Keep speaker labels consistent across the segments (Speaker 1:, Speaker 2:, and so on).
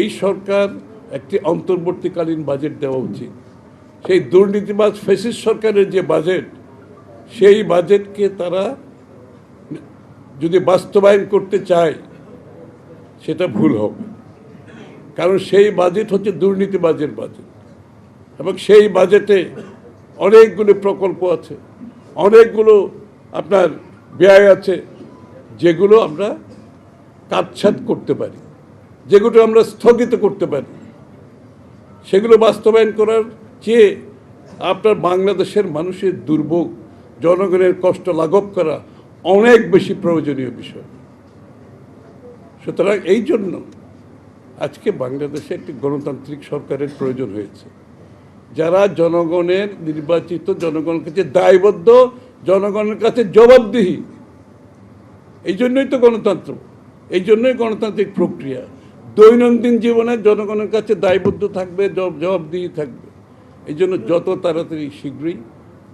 Speaker 1: এই সরকার একটি অন্তর্বর্তীকালীন বাজেট দেওয়া উচিত। সেই দুর্নীতিবাজ ফেসিস সরকারের যে বাজেট সেই বাজেটকে তারা যদি বাস্তবায়ন করতে চায়, সেটা ভুল হবে কারণ সেই বাজেট হচ্ছে দুর্নীতিবাজের বাজেট এবং সেই বাজেটে অনেকগুলো প্রকল্প আছে, অনেকগুলো আপনার ব্যয় আছে, যেগুলো আমরা কাটছাট করতে পারি। যেগুলো আমরা স্থগিত করতে পারি। সেগুলো বাস্তবায়ন করার চেয়ে আপনার বাংলাদেশের মানুষের দুর্ভোগ, জনগণের কষ্ট লাঘব করা অনেক বেশি প্রয়োজনীয় বিষয়। সুতরাং এই জন্য আজকে বাংলাদেশে একটি গণতান্ত্রিক সরকারের প্রয়োজন হয়েছে। যারা জনগণের নির্বাচিত জনগণের কাছে দায়বদ্ধ, জনগণের কাছে জবাবদিহি, এই জন্যই তো গণতন্ত্র, এই জন্যই গণতান্ত্রিক প্রক্রিয়া। দৈনন্দিন জীবনে জনগণের কাছে দায়বদ্ধ থাকবে, জব- জবাবদিহি থাকবে। এই জন্য যত তাড়াতাড়ি শীঘ্রই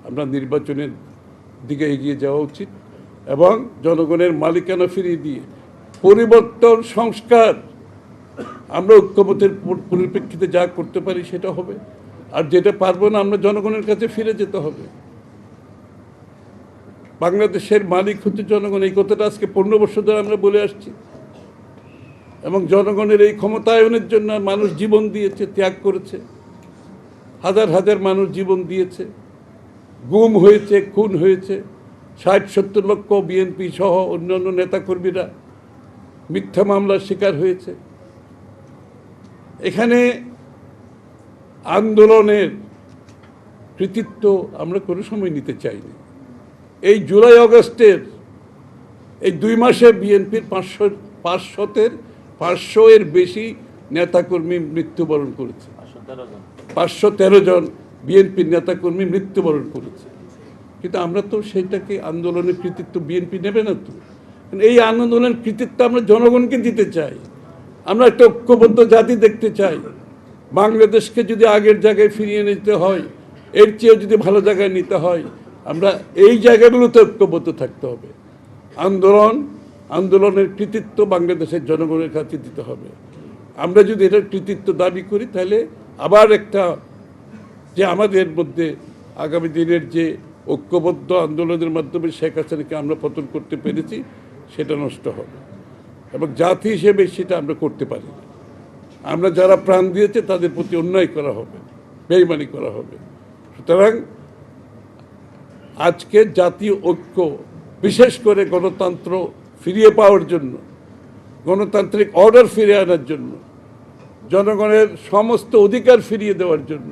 Speaker 1: আমরা নির্বাচনের দিকে এগিয়ে যাওয়া উচিত এবং জনগণের মালিকানা ফিরিয়ে দিয়ে পরিবর্তন সংস্কার, আমরা ঐক্যমতের পরিপ্রেক্ষিতে যা করতে পারি সেটা হবে। আর যেটা পারব না, আমরা জনগণের কাছে ফিরে যেতে হবে। বাংলাদেশের মালিক হচ্ছে জনগণ, এই কথাটা আজকে পনেরো বছর ধরে আমরা বলে আসছি। এবং জনগণের এই ক্ষমতায়নের জন্য মানুষ জীবন দিয়েছে, ত্যাগ করেছে। হাজার হাজার মানুষ জীবন দিয়েছে। গুম হয়েছে, খুন হয়েছে। ষাট, সত্তর লক্ষ বিএনপি সহ অন্যান্য নেতাকর্মীরা মিথ্যা মামলার শিকার হয়েছে। এখানে আন্দোলনের কৃতিত্ব আমরা কোনো সময় নিতে চাইনি। এই জুলাই আগস্টের এই দুই মাসে বিএনপির পাঁচশো, পাঁচশতের পাঁচশো এর বেশি নেতাকর্মী মৃত্যুবরণ করেছে। পাঁচশো তেরো জন বিএনপির নেতাকর্মী মৃত্যুবরণ করেছে। কিন্তু আমরা তো সেইটাকে আন্দোলনের কৃতিত্ব বিএনপি নেবে না তো। এই আন্দোলনের কৃতিত্ব আমরা জনগণকে দিতে চাই। আমরা একটা ঐক্যবদ্ধ জাতি দেখতে চাই। বাংলাদেশকে যদি আগের জায়গায় ফিরিয়ে নিতে হয়, এর চেয়েও যদি ভালো জায়গায় নিতে হয়, আমরা এই জায়গাগুলোতে ঐক্যবদ্ধ থাকতে হবে। আন্দোলন আন্দোলনের কৃতিত্ব বাংলাদেশের জনগণের কাছে দিতে হবে। আমরা যদি এটার কৃতিত্ব দাবি করি, তাহলে আবার একটা যে আমাদের মধ্যে আগামী দিনের যে ঐক্যবদ্ধ আন্দোলনের মাধ্যমে শেখ হাসিনাকে আমরা পতন করতে পেরেছি, সেটা নষ্ট হবে এবং জাতি হিসেবে সেটা আমরা করতে পারি আমরা যারা প্রাণ দিয়েছে, তাদের প্রতি অন্যায় করা হবে, বেইমানি করা হবে। সুতরাং আজকে জাতীয় ঐক্য, বিশেষ করে গণতন্ত্র ফিরিয়ে পাওয়ার জন্য, গণতান্ত্রিক অর্ডার ফিরিয়ে আনার জন্য, জনগণের সমস্ত অধিকার ফিরিয়ে দেওয়ার জন্য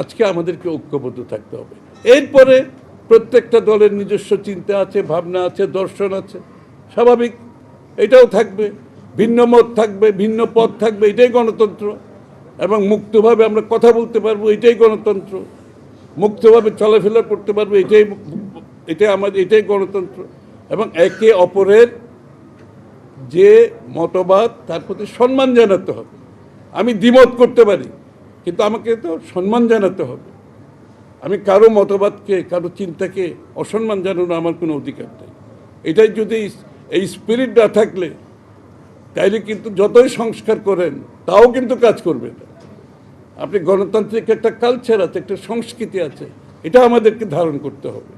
Speaker 1: আজকে আমাদেরকে ঐক্যবদ্ধ থাকতে হবে। এরপরে প্রত্যেকটা দলের নিজস্ব চিন্তা আছে, ভাবনা আছে, দর্শন আছে, স্বাভাবিক। এটাও থাকবে, ভিন্ন মত থাকবে, ভিন্ন পথ থাকবে, এটাই গণতন্ত্র। এবং মুক্তভাবে আমরা কথা বলতে পারব, এটাই গণতন্ত্র। মুক্তভাবে চলাফেরা করতে পারব, এটাই এটাই আমাদের, এটাই গণতন্ত্র। এবং একে অপরের যে মতবাদ, তার প্রতি সম্মান জানাতে হবে। আমি দ্বিমত করতে পারি, কিন্তু আমাকে তো সম্মান জানাতে হবে। আমি কারও মতবাদকে, কারও চিন্তাকে অসম্মান জানানো আমার কোনো অধিকার নেই। এটাই যদি এই স্পিরিট না থাকলে, তাইলে কিন্তু যতই সংস্কার করেন, তাও কিন্তু কাজ করবে না। আপনি গণতান্ত্রিক একটা কালচার আছে, একটা সংস্কৃতি আছে, এটা আমাদেরকে ধারণ করতে হবে।